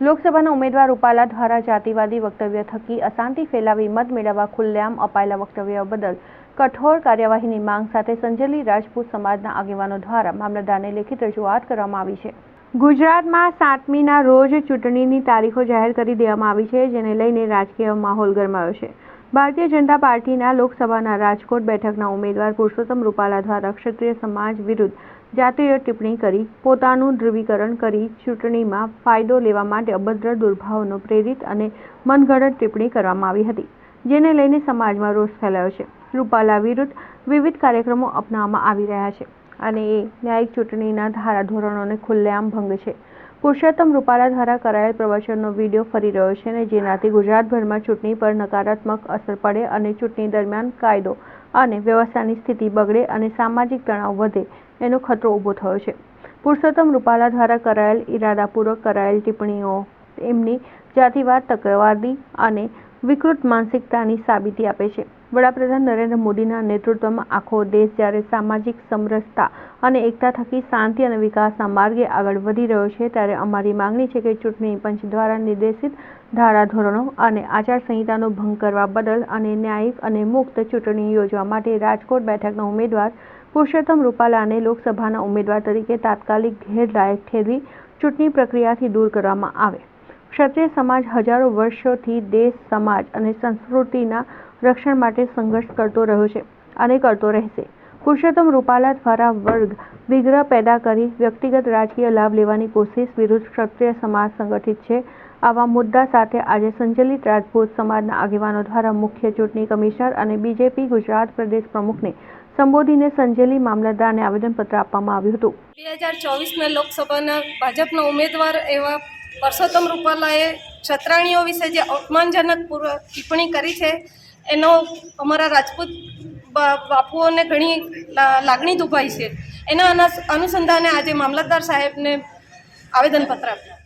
લોકસભાના ઉમેદવાર રૂપાલા દ્વારા જાતિવાદી વક્તવ્ય થકી અશાંતિ ફેલાવી મત મેળવવા ખુલ્લેઆમ અપાયેલા વક્તવ્ય બદલ કઠોર કાર્યવાહીની માંગ સાથે સંજેલી રાજપૂત સમાજના આગેવાનો દ્વારા મામલતદારને લેખિત રજૂઆત કરવામાં આવી છે. ગુજરાતમાં સાતમીના રોજ ચૂંટણીની તારીખો જાહેર કરી દેવામાં આવી છે, જેને લઈને રાજકીય માહોલ ગરમાયો છે. ભારતીય જનતા પાર્ટીના લોકસભાના રાજકોટ બેઠકના ઉમેદવાર પુરુષોત્તમ રૂપાલા દ્વારા ક્ષત્રિય સમાજ વિરુદ્ધ જાતીય ટિપ્પણી કરી, પોતાનું ધ્રુવીકરણ કરી, ચૂંટણીમાં ફાયદો લેવા માટે અભદ્ર દુર્ભાવનો પ્રેરિત અને મનગઢત ટિપ્પણી કરવામાં આવી હતી, જેને લઈને સમાજમાં રોષ ફેલાયો છે. રૂપાલા વિરુદ્ધ વિવિધ કાર્યક્રમો અપનાવવામાં આવી રહ્યા છે અને એ ન્યાયિક ચૂંટણીના ધારાધોરણોને ખુલ્લેઆમ ભંગ છે. પુરુષોત્તમ રૂપાલા દ્વારા કરાયેલ પ્રવચનનો વીડિયો ફરી રહ્યો છે અને જેનાથી ગુજરાતભરમાં ચૂંટણી પર નકારાત્મક અસર પડે અને ચૂંટણી દરમિયાન કાયદો અને વ્યવસ્થાની સ્થિતિ બગડે અને સામાજિક તણાવ વધે, એનો ખતરો ઊભો થયો છે. પુરુષોત્તમ રૂપાલા દ્વારા કરાયેલ ઇરાદાપૂર્વક કરાયેલ ટિપ્પણીઓ, એમની જાતિવાદ, તકવાદી અને વિકૃત માનસિકતાની સાબિતી આપે છે. વડાપ્રધાન નરેન્દ્ર મોદીના નેતૃત્વમાં આખો દેશ જ્યારે સામાજિક સમરસતા અને એકતા થકી શાંતિ અને વિકાસના માર્ગે આગળ વધી રહ્યો છે ત્યારે અમારી માંગણી છે કે ચૂંટણી પંચ દ્વારા નિર્દેશિત ધારાધોરણો અને આચારસંહિતાનો ભંગ કરવા બદલ અને ન્યાયિક અને મુક્ત ચૂંટણી યોજવા માટે રાજકોટ બેઠકના ઉમેદવાર પુરુષોત્તમ રૂપાલાને લોકસભાના ઉમેદવાર તરીકે તાત્કાલિક ગેરલાયક ઠેરવી ચૂંટણી પ્રક્રિયાથી દૂર કરવામાં આવે. ક્ષત્રિય સમાજ હજારો વર્ષોથી દેશ, સમાજ અને સંસ્કૃતિના રક્ષણ માટે સંઘર્ષ કરતો રહ્યો છે અને કરતો રહેશે. પુરુષોત્તમ રૂપાલા દ્વારા વર્ગ વિગ્રહ પેદા કરી વ્યક્તિગત રાજકીય લાભ લેવાની કોશિશ વિરુદ્ધ ક્ષત્રિય સમાજ સંગઠિત છે. આવા મુદ્દા સાથે આજે સંજલિત રાજપૂત સમાજના આગેવાનો દ્વારા મુખ્ય ચૂંટણી કમિશનર અને બીજેપી ગુજરાત પ્રદેશ પ્રમુખને સંબોધીને સંજેલી મામલતદારને આવેદનપત્ર આપવામાં આવ્યું હતું. બે હજાર ચોવીસના લોકસભાના ભાજપના ઉમેદવાર એવા પરસોત્તમ રૂપાલાએ છત્રાણીઓ વિશે જે અપમાનજનક પૂર્વ ટિપ્પણી કરી છે, એનો અમારા રાજપૂત બાપુઓને ઘણી લાગણી દુભાઈ છે. એના અનુસંધાને આજે મામલતદાર સાહેબને આવેદનપત્ર આપ્યું.